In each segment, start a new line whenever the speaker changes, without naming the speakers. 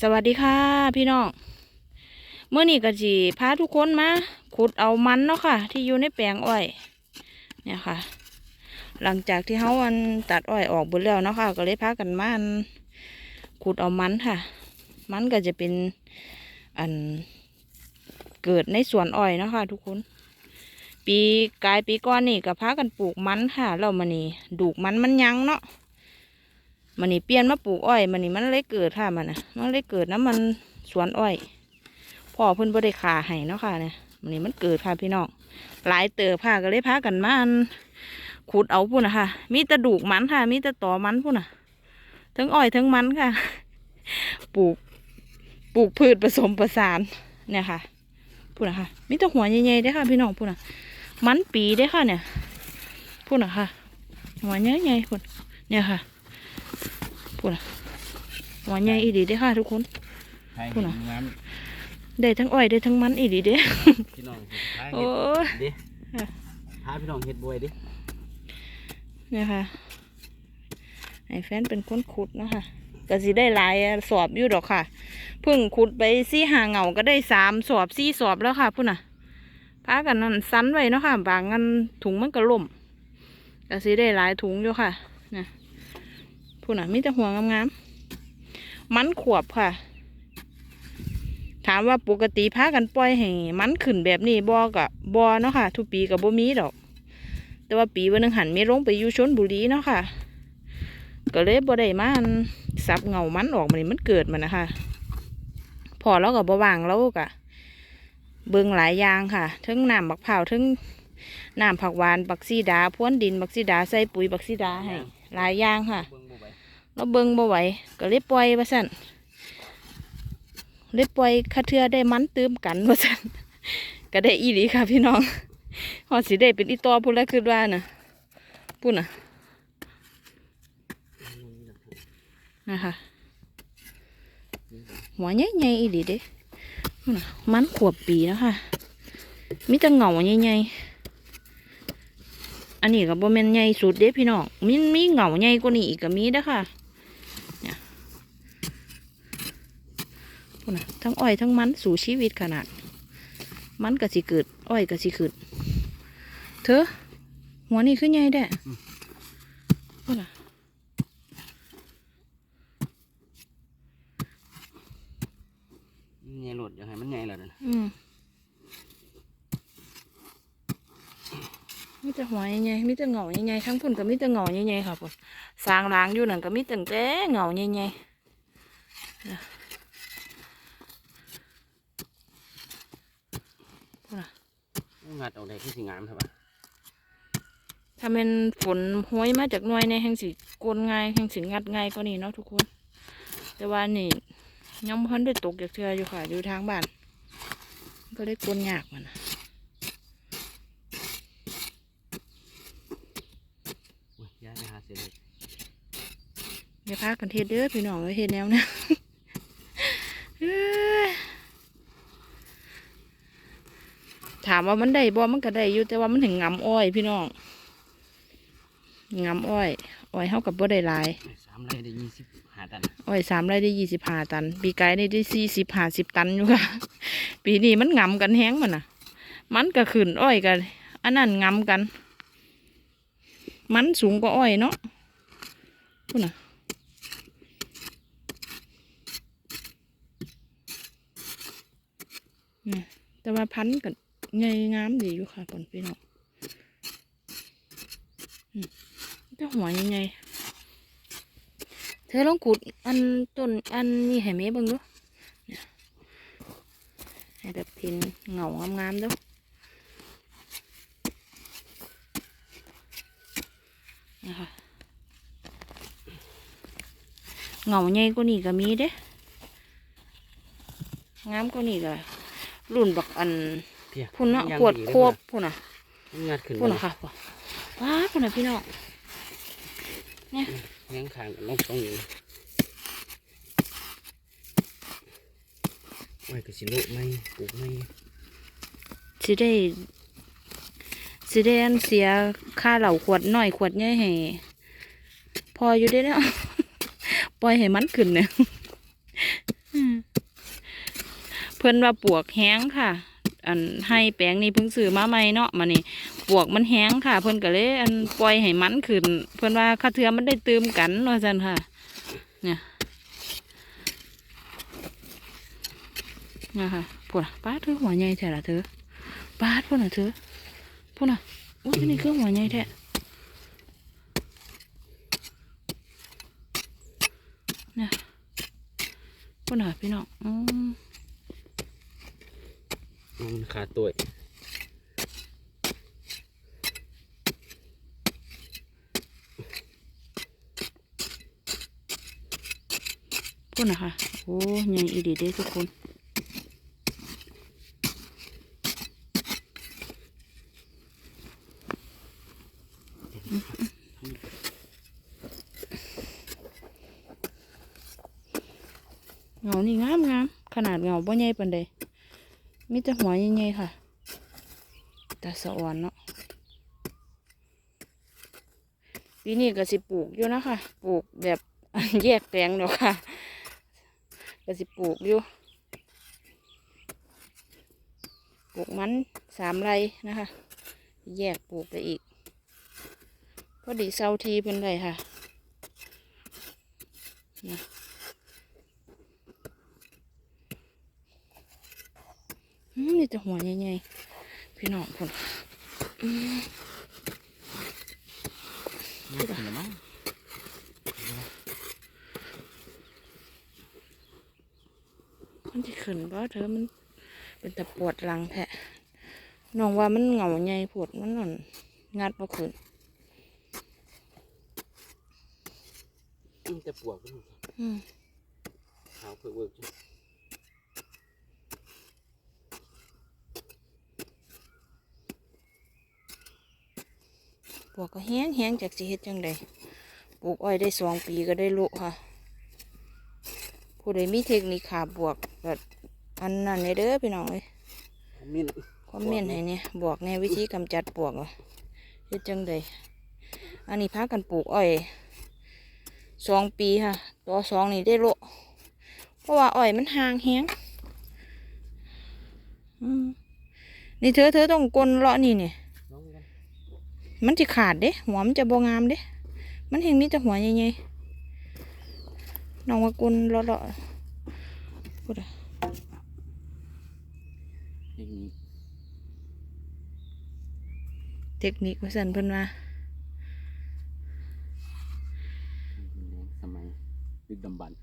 สวัสดีค่ะ พี่น้องเมื่อนี้ก็จีพาทุกคนมาขุดเอามันเนาะค่ะ ที่อยู่ในแปลงอ้อยเนี่ยค่ะ หลังจากที่เขาอันตัดอ้อยออกหมดแล้วเนาะค่ะ ก็เลยพากันมานขุดเอามันค่ะ มันก็จะเป็นอันเกิดในสวนอ้อยเนาะค่ะ ทุกคน ปีกายปีก่อนนี่ก็พากันปลูกมันค่ะแล้วมันนี่ดูกมันมันยังเนาะ มันนี่เปลี่ยนมาปลูกอ้อยมันนี่มันเลยเกิดค่ะมันนะมันเลยเกิดน้ำมันสวนอ้อยพ่อเพิ่นบ่ได้ขาให้เนาะค่ะเนี่ยมันนี่มันเกิดค่ะพี่น้องหลายเติบค่ะก็เลยพากันมาอันขุดเอาพุ่นนะค่ะมีแตะดูกมันค่ะ มีแตะต่อมันพุ่นน่ะทั้งอ้อยทั้งมันค่ะ ปลูก ปลูกพืชผสมประสานเนี่ยค่ะพุ่นนะค่ะมีแต่หัวใหญ่ๆเด้ค่ะ พี่น้องพุ่นน่ะมันปีเด้ค่ะเนี่ยพุ่นนะค่ะหัวใหญ่ๆพุ่นเนี่ยค่ะ พูดนะหัวใหญ่อีดีเด้อค่ะทุกคน
ใช่
พูดน่ะ
งาม
ได้ทั้งอ้อยได้ทั้งมันอีดีเด้
พี่น้องพา
โอ้
เฮ็ด
ย
ดิ
ค่ะ
พาพี่น้องเฮ็ดบวยดิ
เนี่ยค่ะไอ้แฟนเป็นคนขุดเนาะค่ะก็สิได้หลายสอบอยู่ดอกค่ะเพิ่งขุดไปซี่หาเหงาก็ได้สามสอบสี่สอบแล้วค่ะพุ่นน่ะพากันนั่นซันไว้เนาะค่ะ บางงันถุงมันก็ล่มก็สิได้หลายถุงอยู่ค่ะนะ พุ่นน่ะมีแต่หัวงามๆมันขวบค่ะ ถามว่าปกติพากันปล่อยให้มันขึ้นแบบนี้บ่กับ่เนาะค่ะ ทุกปีกับบ่มีดอก แต่ว่าปีวันหนึงหันมีลงไปอยู่ชนบุรีเนาะค่ะ ก็เลยบ่ได้มาอันสับเงามันออกมานี่มันเกิดมันนะคะพอแล้วก็บ่ว่างแล้วก็เบิ่งหลายอย่างค่ะทั้งน้ำบักเผาวทั้งน้ำผักหวานบักซีดา พ้วนดินบักซีดาใส่ปุ๋ยบักซีดาให้หลายอย่างค่ะ
เรา
เบิงบ่ไหวก็เลยปล่อยว่าสั่นเลยปล่อยคาเทือได้มันติมกันว่าสั่นก็ได้อีหลีค่ะพี่น้องฮอดสิได้เป็นอีตอพูดแล้วคือว่าน่ะพูดน่ะนะคะหัวใหญ่ๆอีหลีเด้พูดน่ะมันขวบปีแล้วค่ะมีแต่เหงาใหญ่ๆอันนี้ก็บ่แม่นใหญ่สุดเด้พี่น้องมีมีเหงาใหญ่กว่านี้อีกก็มีเด้อค่ะ พูดนะทั้งอ้อยทั้งมันสู่ชีวิตขนาด มันก็สิเกิด อ้อยก็สิเกิดเธอหัวนี่ขึ้นใหญ่แด้พูดนะ
ใหญ่โลดอยากให้มันใหญ่แล้วนั่น
อืมมีแต่หัวใหญ่ๆมีแต่เหงาใหญ่ๆทั้งพุ่นก็มีแต่เหงาใหญ่ๆค่ะพุ่นสร้างรางอยู่นั่นก็มีแต่แต่เหงาใหญ่ๆนะพูดนะ
งัดออกได้คือสิงามใช่ปะ
ถ้าเป็นฝนห้วยมาจากน่วยในแห่งสีกลง่ายแห่งสีงัดง่ายก็นี่เนาะทุกคน แต่ว่านี่ยังพันได้ตกจากเทืออยู่ค่ะอยู่ทางบ้าน ก็ได้กลยากมัน
อุ้ยยายไปหาเสร็จเลย
อย่าพากันเทศเด้อพี่น้องเอ้ยเฮ็ดแนวนะ เอ้ยถามว่ามันได้บ่มันก็ได้อยู่แต่ว่ามันถึงงำอ้อยพี่น้องงำอ้อย อ้อยเท่ากับบ่ได้หลาย
สามไร่ได้ยี่สิบห้าตัน
อ้อยสามไร่ได้ยี่สิบห้าตัน ปีกายนี่ได้สี่สิบห้าสิบตันอยู่ค่ะ ปีนี้มันงำกันแห้งมันน่ะ มันก็ขึ้นอ้อยกันอันนั้นงำกัน มันสูงกว่าอ้อยเนาะพูดน่ะนี่แต่ว่าพันธุ์กัน ใหญ่งามดีอยู่ค่ะผลพี่น้องอืมแต่หัวใหญ่ๆเธอลองขุดอันต้นอันนี้ให้แม่บิ่งดูให้แบบเห็นเงางามๆดูนะคะเงาใหญ่กว่านี้ก็มีเด้งามกว่านี้ก็รุ่นบักอัน
พีย
พุ่นเนาะ
ยัง
ขวด
ดี
โค
เลย
บพุ่นน่ะ
มันงัดขึ้น
พุ่นน่ะค่ะว้าพุ่นน่ะพี่น้อง
เลี้ยงขางลงตรงนี้โอ้ยก็สิโลุไหมปลูกไหม
สิได้สิได้อันเสียค่าเหล่าขวดน้อยขวดใหญ่ให้พออยู่ได้แล้วปล่อยให้มันขึ้นเนี่ยอืมพิ่นว่าปวกแห้งค่ะ อันให้แปลงนี้เพิ่งซื้อมาใหม่เนาะมานี่ปวกมันแห้งค่ะ เพิ่นก็เลย อันปล่อยให้มันขึ้น เพิ่นว่าค่าเทือมันได้เติมกันว่าซั่นค่ะ เนี่ยนะคะพูดป้าดเธอหัวใหญ่แท้ละเธอป้าดพูดน่ะเธอพูดน่ะอุ้ยนี่คือหัวใหญ่แท้เนี่ยพูดน่ะพี่น้องอื ม
เอาตัว
พูดนะคะ โอ้ใหญ่อีดีเด้ทุกคนเงานี่งามงามขนาดเงาบ่ใหญ่ปานใด มีแต่หัวใหญ่ๆค่ะ แต่สะอ่อนเนาะปีนี้ก็สิปลูกอยู่นะคะ ปลูกแบบแยกแปลงเนาะค่ะ ก็สิปลูกอยู่ ปลูกมันสามไรนะคะ แยกปลูกไปอีก พอดีเซาทีเพิ่นได้ค่ะอืมนี่ แต่หัวใหญ่ๆพี่น้องคน
นี่ขึ้นแล้วมั้ง
มันจะขึ้นเพราะเธอมันเป็นแต่ปวดหลังแทะน้องว่ามันเหงาใหญ่ปวดมันนั่นงัดมาขึ้น
มันจะปวกขึ้น
อืม
ขาวเผือกเวิร์กจ้ะ
ปวดก็แห้งแห้งจากสิเฮ็ดจังใดปลูกอ้อยได้สองปีก็ได้ลุค่ะ ผู้ใดมีเทคนิคขาบวกแบบอันนั้นเนี่ยเด้อพี่น้องเอ้ย
คอมเมนต์
คอมเมนต์ให้เนี่ยบอกในวิธีกำจัดปวกว่าเฮ็ดจังใดอันนี้พากันปลูกอ้อยสองปีค่ะ ตัวสองนี่ได้โละเพราะว่าอ้อยมันห่างแห้งอืมนี่เธอเธอต้องกลนเลาะนี่เนี่ย
น้องกัน
มันจะขาดเด้หัวมันจะบงามเด้ มันเห็นมีแต่หัวใหญ่ๆน้องว่ากลนเลาะๆพูดอะ
อย่างนี้
เทคนิคว่าสันเพิ่นว่า
สมัยดึกดำบรรพ์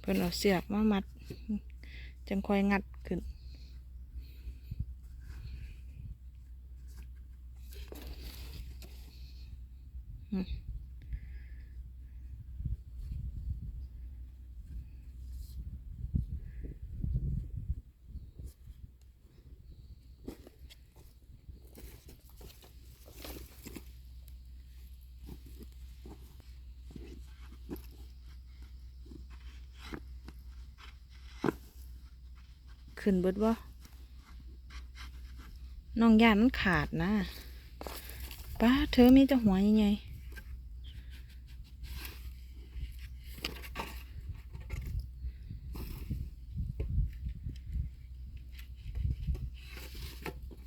เพิ่นเอาเสือกมามัด จังค่อยงัดขึ้น อืม ขึ้นเบิดว่น้องยานมันขาดนะป้าเธอมีแต่หัวใหญ่ๆ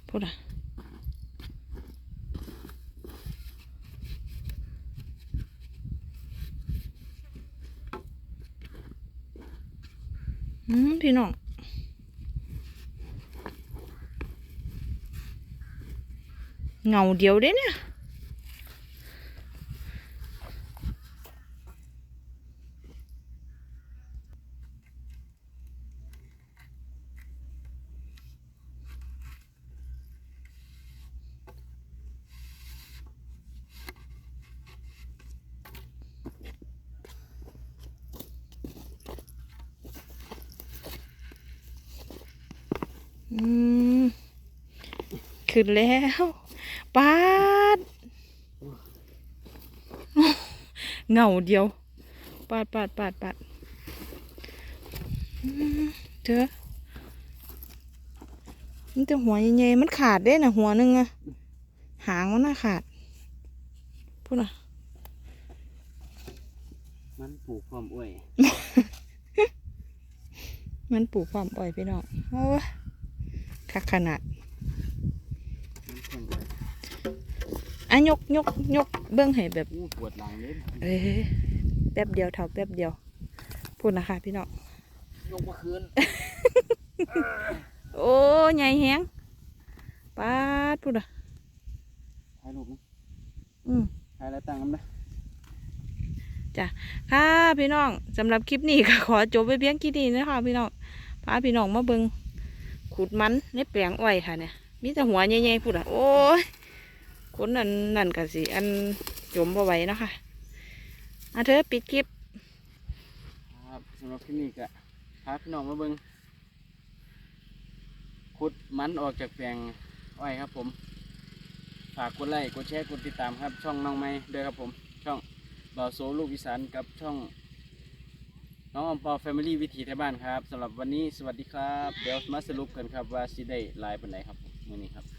พูดอะอืมพี่น้อง เงาเดียวเด้เนี่ยอืมขึ้นแล้ว ปาดเงาเดียว ปาดปาดปาดปาดอืมเธอมันแต่หัวใหญ่ๆมันขาดได้นะหัวหนึงอะหางมันน่ะขาดพูดน่ะ
มันปลูกความอ้วย
มันปลูกความอ้อยพี่น้องโอ้ยคักขนาด
มันความอ้วย
อะยกยกยกเบื้องให้แบบ
อู้ปวดหลังเลย
เอ้ยแป๊บเดียวเท่าแป๊บเดียวพูดนะคะพี่น้อง
ยกมาคืน
โอ้ใหญ่แฮงปาดพูดอะ
ถ่ายรูปนะ
อืม
ถ่ายแล้วตั้งกันนะ
ค่ะพี่น้องสำหรับคลิปนี้ก็ขอจบไปเพียงแค่นี้นะคะพี่น้องพาพี่น้องมาเบิงขุดมันในแปลงอ้อยค่ะเนี่ยมีแต่หัวใหญ่ๆพูดอะโอ้ย คนนั่นนั่นก็สิ อันจมบ่ไหวเนาะคะอะเธอปิดคลิป
ครับสำหรับคลิปนี้ก็พาพี่น้องมาเบิ่งขุดมันออกจากแปลงอ้อยครับผม ฝากกดไลค์กดแชร์กดติดตามครับ ช่องน้องไม้ด้วยครับผม ช่องบ่าวโซลูกอีสานกับช่อง น้องอมปอแฟมิลี่วิถีไทยบ้านครับสำหรับวันนี้สวัสดีครับ เดี๋ยวมาสรุปกันครับว่าสิได้ลายปันไหนครับมื้อนี้ครับ